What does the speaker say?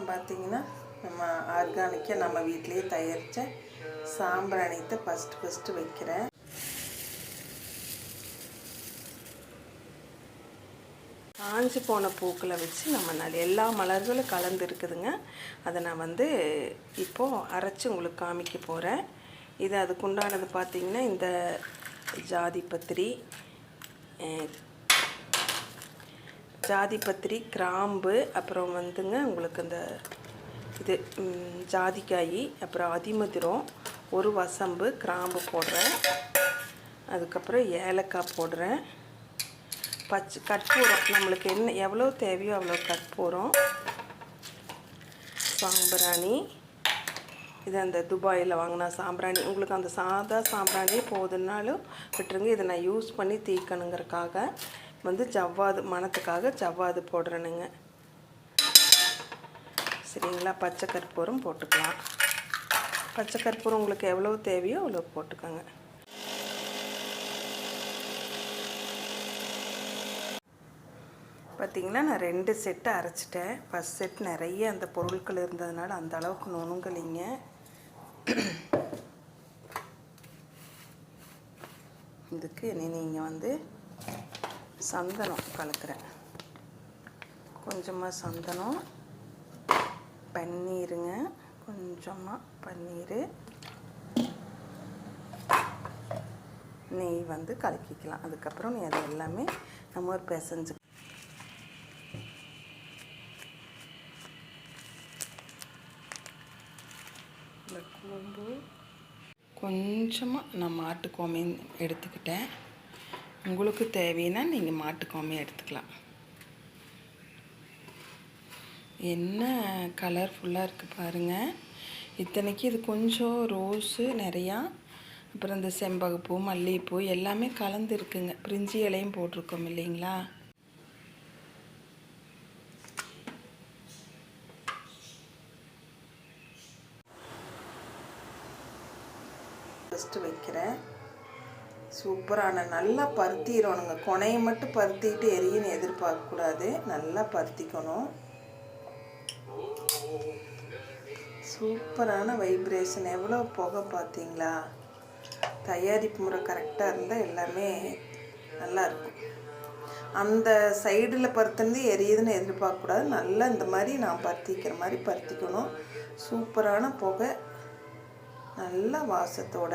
அப்புறம் பார்த்தீங்கன்னா நம்ம ஆர்கானிக்காக நம்ம வீட்டிலேயே தயாரித்த அனைத்து ஃபஸ்ட்டு ஃபஸ்ட்டு வைக்கிறேன். காஞ்சி போன பூக்களை வச்சு நம்ம எல்லா மலர்களும் கலந்து இருக்குதுங்க. அதை நான் வந்து இப்போது அரைச்சி உங்களுக்கு காமிக்க போகிறேன் இது அதுக்குண்டானது பார்த்திங்கன்னா இந்த ஜாதி பத்திரி ஜாதி பத்திரி கிராம்பு அப்புறம் வந்துங்க உங்களுக்கு இந்த இது ஜாதிக்காய் அப்புறம் அதிமதுரம் ஒரு வசம்பு கிராம்பு போடுறேன். அதுக்கப்புறம் ஏலக்காய் போடுறேன். பச்சை கற்பூரம் நம்மளுக்கு என்ன எவ்வளோ தேவையோ அவ்வளோ கற்பூரம். சாம்பிராணி. இது அந்த துபாயில் வாங்கினா சாம்பிராணி. உங்களுக்கு அந்த சாதா சாம்பிராணி போதுனாலும் விட்டுருங்க. இதை நான் யூஸ் பண்ணி தீக்கணுங்கிறக்காக வந்து ஜவ்வாது மணத்துக்காக ஜவ்வாது போடுறேனுங்க. சரிங்களா? பச்சை கற்பூரம் போட்டுக்கலாம். பச்சை கற்பூரம் உங்களுக்கு எவ்வளோ தேவையோ அவ்வளோ போட்டுக்கோங்க. பார்த்தீங்கன்னா நான் ரெண்டு செட்டு அரைச்சிட்டேன். ஃபஸ்ட் செட் நிறைய அந்த பொருட்கள் இருந்ததுனால அந்த அளவுக்கு நுணுங்கலிங்க. இதுக்கு இனி நீங்கள் வந்து சந்தனம் கலக்கிறேன். கொஞ்சமாக சந்தனம் பன்னீருங்க. கொஞ்சமாக பன்னீர். நெய் வந்து கலக்கிக்கலாம். அதுக்கப்புறம் நீ அது எல்லாமே நம்ம ஒரு பிசைஞ்சு இந்த கூம்பு கொஞ்சமாக நான் மாட்டுக்கோமை எடுத்துக்கிட்டேன். உங்களுக்கு தேவைன்னா நீங்கள் மாட்டுக்கோமை எடுத்துக்கலாம். என்ன கலர்ஃபுல்லாக இருக்குது பாருங்கள் இத்தனைக்கு இது கொஞ்சம் ரோஸு நிறையா அப்புறம் இந்த செம்பகப்பூ மல்லிகைப்பூ எல்லாமே கலந்து இருக்குங்க. பிரிஞ்சி இலையும் போட்டிருக்கோம் இல்லைங்களா? ஃபஸ்ட்டு வைக்கிறேன். சூப்பரான நல்லா பருத்திடணுங்க. கொனையை மட்டும் பருத்திட்டு எரியுன்னு எதிர்பார்க்கக்கூடாது. நல்லா பருத்திக்கணும். சூப்பரான வைப்ரேஷன் எவ்வளோ புகை பார்த்தீங்களா? தயாரிப்பு முறை கரெக்டாக இருந்தால் எல்லாமே நல்லாயிருக்கும். அந்த சைடில் பருத்துனது எரியுதுன்னு எதிர்பார்க்கக்கூடாது. நல்லா இந்த மாதிரி நான் பருத்திக்கிற மாதிரி பருத்திக்கணும். சூப்பரான புகை. நல்ல வாசத்தோட.